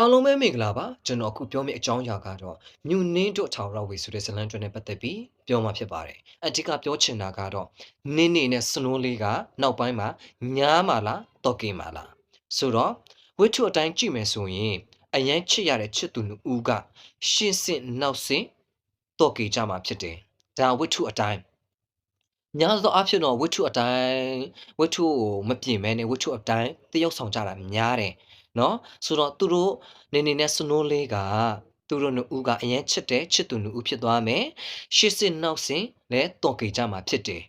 အားလုံးပဲမင်္ဂလာပါကျွန်တော်အခုပြောမယ့်အကြောင်းအရာကတော့မြူနင်းတို့ထာဝရဝေဆိုတဲ့ဇလန်တွဲနဲ့ပတ်သက်ပြီးပြောမှာဖြစ်ပါတယ်အဓိကပြောချင်တာကတော့နင်းနေနဲ့စနိုးလေးကနောက်ပိုင်းမှာညားမာလားတော့ကိမာလားဆိုတော့ဝိထုအတိုင်းကြည့်မယ်ဆိုရင်အရန်ချစ်ရတဲ့ချစ်သူနှစ်ဦးကရှင်းစစ်နောက်စစ်တော့ကိကြမှာဖြစ်တယ်ဒါဝိထုအတိုင်းညာသောအဖြစ်တော့ဝိထုအတိုင်းဝိထုကိုမပြင်မဲနဲ့ဝိထုအတိုင်းတယောက်ဆောင်ကြတာများတယ် နော်ဆိုတော့သူတို့နေနေနဲ့စနိုးလေးကသူတို့နှစ်ဦးကအရင်ချစ်တဲ့ချစ်သူနှစ်ဦးဖြစ်သွားမယ်ရှစ်စစ်နောက်စစ်လည်းတော်ကေကြမှာဖြစ်တယ်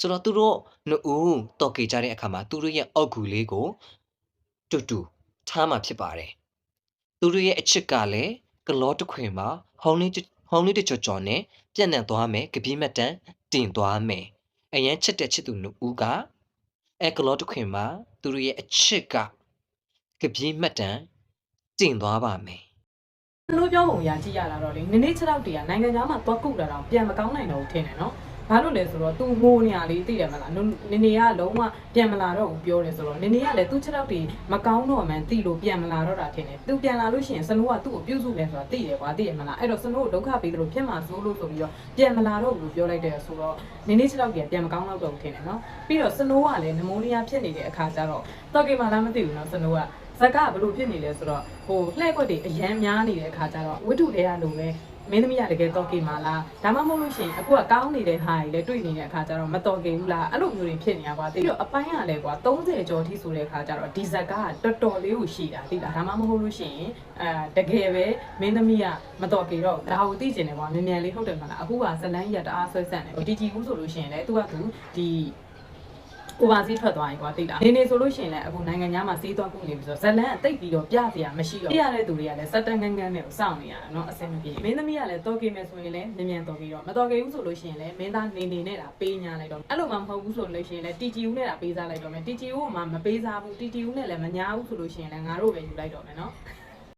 ဆိုတော့သူတို့နှစ်ဦးတော်ကေကြတဲ့အခါမှာသူတို့ရဲ့အောက်ကူလေးကိုတူတူထားမှာဖြစ်ပါတယ်သူတို့ရဲ့အချစ်ကလည်းကလောတစ်ခွင်မှာဟောင်းလေးဟောင်းလေးတကြော်ကြော်နဲ့ပြန့်နှံ့သွားမယ်ကပြင်းမတန်တင်သွားမယ်အရင်ချစ်တဲ့ချစ်သူနှစ်ဦးကအဲကလောတစ်ခွင်မှာသူတို့ရဲ့အချစ်က ကပြင်းမတန်တင်သွားပါမယ်လို့ပြောပုံရကြည့်ရတာတော့လေနည်းနည်း6တော့တည်းကနိုင်ငံသားမှာသွားကုတ်တာတော့ပြန်မကောင်းနိုင်တော့ဘူးထင်တယ်နော်ဘာလို့လဲဆိုတော့ तू ငိုနေရလေးသိတယ်မလားနနေနေကလုံးဝပြန်မလာတော့ဘူးပြောတယ်ဆိုတော့နေနေကလည်းသူ့6တော့တည်းမကောင်းတော့မှန်းသိလို့ပြန်မလာတော့တာထင်တယ် तू ပြန်လာလို့ရှိရင်စနိုးကသူ့ကိုပြုစုလဲဆိုတာသိတယ်ကွာသိတယ်မလားအဲ့တော့စနိုးကိုဒုက္ခပေးတယ်လို့ဖြစ်မှာစိုးလို့ဆိုပြီးတော့ပြန်မလာတော့ဘူးလို့ပြောလိုက်တယ်ဆိုတော့နေနေ6တော့တည်းကပြန်မကောင်းတော့ဘူးထင်တယ်နော်ပြီးတော့စနိုးကလည်းနမိုးနီးယားဖြစ်နေတဲ့အခါကျတော့တော့ကေမာလာမသိဘူးနော်စနိုးက ဇက်ကဘလို့ဖြစ်နေလဲဆိုတော့ဟိုလှဲ့ကွက်တွေအရန်များနေတဲ့အခါကျတော့ဝိတုတွေကလိုပဲမင်းသမီးကတကယ်တော့ကေမာလားဒါမှမဟုတ်လို့ရှိရင်အခုကကောင်းနေတဲ့ဟာတွေလည်းတွေ့နေတဲ့အခါကျတော့မတော်ကေဘူးလားအဲ့လိုမျိုးတွေဖြစ်နေတာကွာပြီးတော့အပိုင်းကလည်းကွာ30ကျော်ထိဆိုတဲ့အခါကျတော့ဒီဇက်ကတော်တော်လေးကိုရှိတာသိလားဒါမှမဟုတ်လို့ရှိရင်အဲတကယ်ပဲမင်းသမီးကမတော်ကေတော့ဒါကိုသိကျင်တယ်ကွာမြန်မြန်လေးဟုတ်တယ်မလားအခုကဇလန်းကြီးကတအားဆွဲဆန့်တယ်တီတီဦးဆိုလို့ရှိရင်လည်းသူကသူဒီ ကိုပါစီးထွက်သွားရင်ကွာတိတ်လားနေနေဆိုလို့ရှိရင်လည်းအခုနိုင်ငံသားမှာစီးသွားခုနေပြီဆိုတော့ဇလန်အသိပ်ပြီးတော့ပြစရာမရှိတော့ပြရတဲ့သူတွေကလည်းစက်တန်ငန်းငန်းနဲ့ကိုစောင့်နေရတာเนาะအဆင်မပြေမင်းသမီးကလည်းတော်ကေမယ်ဆိုရင်လည်းမြန်မြန်တော်ကေတော့မတော်ကေဘူးဆိုလို့ရှိရင်လည်းမင်းသားနေနေနဲ့တာပေးညာလိုက်တော့အဲ့လိုမှမဟုတ်ဘူးဆိုလို့ရှိရင်လည်း TGU နဲ့တာပေးစားလိုက်တော့မယ် TGU ကမှမပေးစားဘူး TGU နဲ့လည်းမညာဘူးဆိုလို့ရှိရင်လည်းငါတို့ပဲယူလိုက်တော့မယ်เนาะ